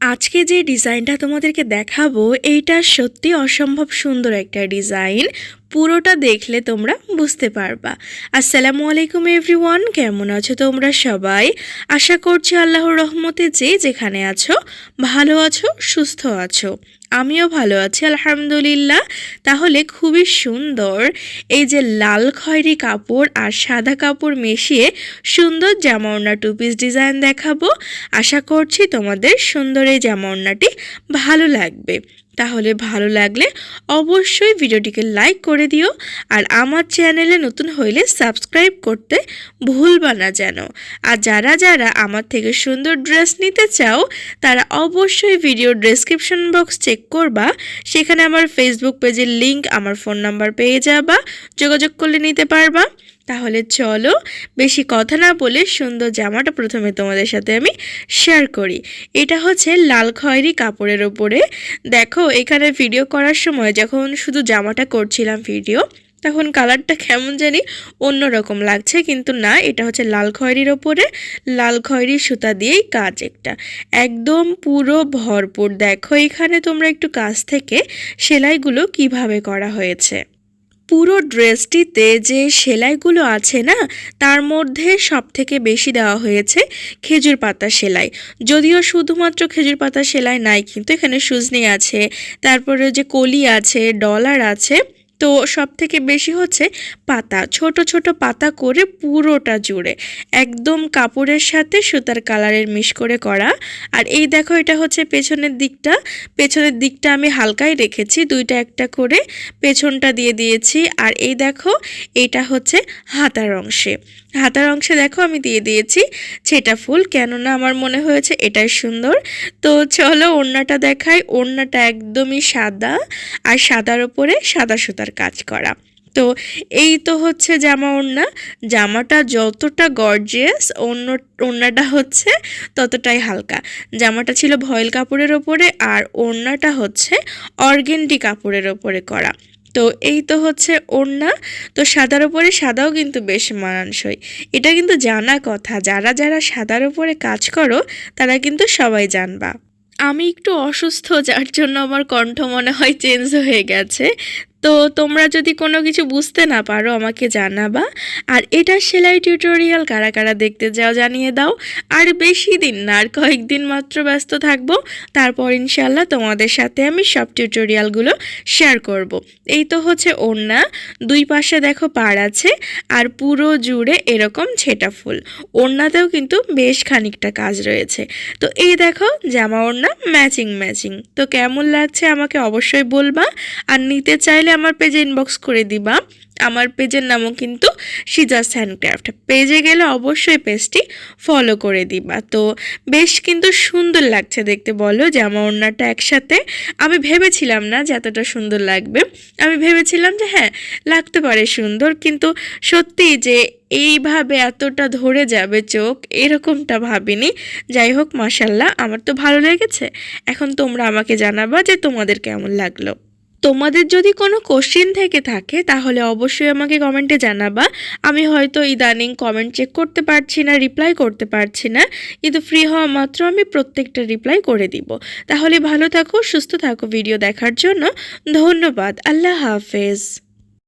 আজকে যে ডিজাইনটা তোমাদেরকে দেখাবো এইটা সত্যি অসম্ভব সুন্দর একটা ডিজাইন। পুরোটা দেখলে তোমরা বুঝতে পারবা। আসসালামু আলাইকুম এভরিওয়ান, কেমন আছো তোমরা সবাই? আশা করছি আল্লাহর রহমতে যে যেখানে আছো, ভালো আছো, সুস্থ আছো। আমিও ভালো আছি, আলহামদুলিল্লাহ। তাহলে খুবই সুন্দর এই যে লাল খয়েরি কাপড় আর সাদা কাপড় মিশিয়ে সুন্দর জামা ওড়না টু পিস ডিজাইন দেখাবো। আশা করছি তোমাদের সুন্দর এই জামা ওড়নাটি ভালো লাগবে। তাহলে ভালো লাগলে অবশ্যই ভিডিওটিকে লাইক করে দিও আর আমার চ্যানেলে নতুন হইলে সাবস্ক্রাইব করতে ভুলবা না যেন। আর যারা যারা আমার থেকে সুন্দর ড্রেস নিতে চাও, তারা অবশ্যই ভিডিও ডেসক্রিপশন বক্স চেক করবা। সেখানে আমার ফেসবুক পেজের লিংক আমার ফোন নাম্বার পেয়ে যাবা, যোগাযোগ করলে নিতে পারবা। তাহলে চলো বেশি কথা না বলে সুন্দর জামাটা প্রথমে তোমাদের সাথে আমি শেয়ার করি। এটা হচ্ছে লাল খয়েরি কাপড়ের ওপরে দেখো, এখানে ভিডিও করার সময় যখন শুধু জামাটা করছিলাম ভিডিও তখন কালারটা কেমন জানি অন্যরকম লাগছে, কিন্তু না, এটা হচ্ছে লাল খয়েরির ওপরে লাল খয়েরি সুতা দিয়েই কাজ একটা। একদম পুরো ভরপুর। দেখো, এখানে তোমরা একটু কাছ থেকে সেলাইগুলো কীভাবে করা হয়েছে। পুরো ড্রেসটিতে যে সেলাইগুলো আছে না, তার মধ্যে সব থেকে বেশি দেওয়া হয়েছে খেজুর পাতা সেলাই। যদিও শুধুমাত্র খেজুর পাতা সেলাই নাই, কিন্তু এখানে সুজনি আছে, তারপরে যে কলি আছে, ডলার আছে তো সব থেকে বেশি হচ্ছে পাতা। ছোট ছোট পাতা করে পুরোটা জুড়ে। একদম কাপড়ের সাথে সুতার কালারের মিশ করে করা। আর এই দেখো, এটা হচ্ছে পেছনের দিকটা। পেছনের দিকটা আমি হালকাই রেখেছি, দুইটা একটা করে পেছনটা দিয়ে দিয়েছি। আর এই দেখো, এটা হচ্ছে হাতার অংশে। হাতার অংশে দেখো আমি দিয়ে দিয়েছি ছেটা ফুল, কেননা আমার মনে হয়েছে এটাই সুন্দর। তো চলো ওড়নাটা দেখাই, ওড়নাটা একদমই সাদা আর সাদার ওপরে সাদা সুতার কাজ করা। তো এই তো হচ্ছে জামা ওড়না, জামাটা যতটা গর্জিয়াস অন্য ওড়নাটা হচ্ছে ততটাই হালকা। জামাটা ছিল ভয়েল কাপড়ের ওপরে আর ওড়নাটা হচ্ছে অর্গেন্ডি কাপড়ের ওপরে করা। তো এই তো হচ্ছে ওড়না। তো সাদার উপরে সাদাও কিন্তু বেশ মানানসই। এটা কিন্তু জানা কথা। যারা যারা সাদার উপরে কাজ করো, তারা কিন্তু সবাই জানবা। আমি একটু অসুস্থ, যার জন্য আমার কণ্ঠ মনে হয় চেঞ্জ হয়ে গেছে। তো তোমরা যদি কোনো কিছু বুঝতে না পারো, আমাকে জানাবা। আর এটা সেলাই টিউটোরিয়াল কারা কারা দেখতে যাও জানিয়ে দাও। আর বেশি দিন না, আর কয়েকদিন মাত্র ব্যস্ত থাকব। তারপর ইনশাল্লাহ তোমাদের সাথে আমি সব টিউটোরিয়ালগুলো শেয়ার করব। এই তো হচ্ছে ওড়না। দুই পাশে দেখো পাড় আছে, আর পুরো জুড়ে এরকম ছেটা ফুল। ওড়নাতেও কিন্তু বেশ খানিকটা কাজ রয়েছে। তো এই দেখো জামা ওড়না ম্যাচিং ম্যাচিং তো কেমন লাগছে আমাকে অবশ্যই বলবা। আর নিতে চাইলে চাইলে আমার পেজে ইনবক্স করে দিবা। আমার পেজের নামও কিন্তু সিজাস হ্যান্ডক্রাফট পেজে গেলে অবশ্যই পেজটি ফলো করে দিবা। তো বেশ কিন্তু সুন্দর লাগছে দেখতে বলো যে আমার ওড়নাটা একসাথে। আমি ভেবেছিলাম না যে এতটা সুন্দর লাগবে। আমি ভেবেছিলাম যে হ্যাঁ লাগতে পারে সুন্দর। কিন্তু সত্যি যে এইভাবে এতটা ধরে যাবে চোখ, এরকমটা ভাবিনি। যাই হোক মাসাল্লাহ আমার তো ভালো লেগেছে। এখন তোমরা আমাকে জানাবা যে তোমাদের কেমন লাগল। তোমাদের যদি কোনো কোশ্চিন থেকে থাকে, তাহলে অবশ্যই আমাকে কমেন্টে জানাবা। আমি হয়তো ইদানিং কমেন্ট চেক করতে পারছি না রিপ্লাই করতে পারছি না। কিন্তু ফ্রি হওয়া মাত্র আমি প্রত্যেকটা রিপ্লাই করে দিব। তাহলে ভালো থাকো, সুস্থ থাকো ভিডিও দেখার জন্য। ধন্যবাদ, আল্লাহ হাফেজ।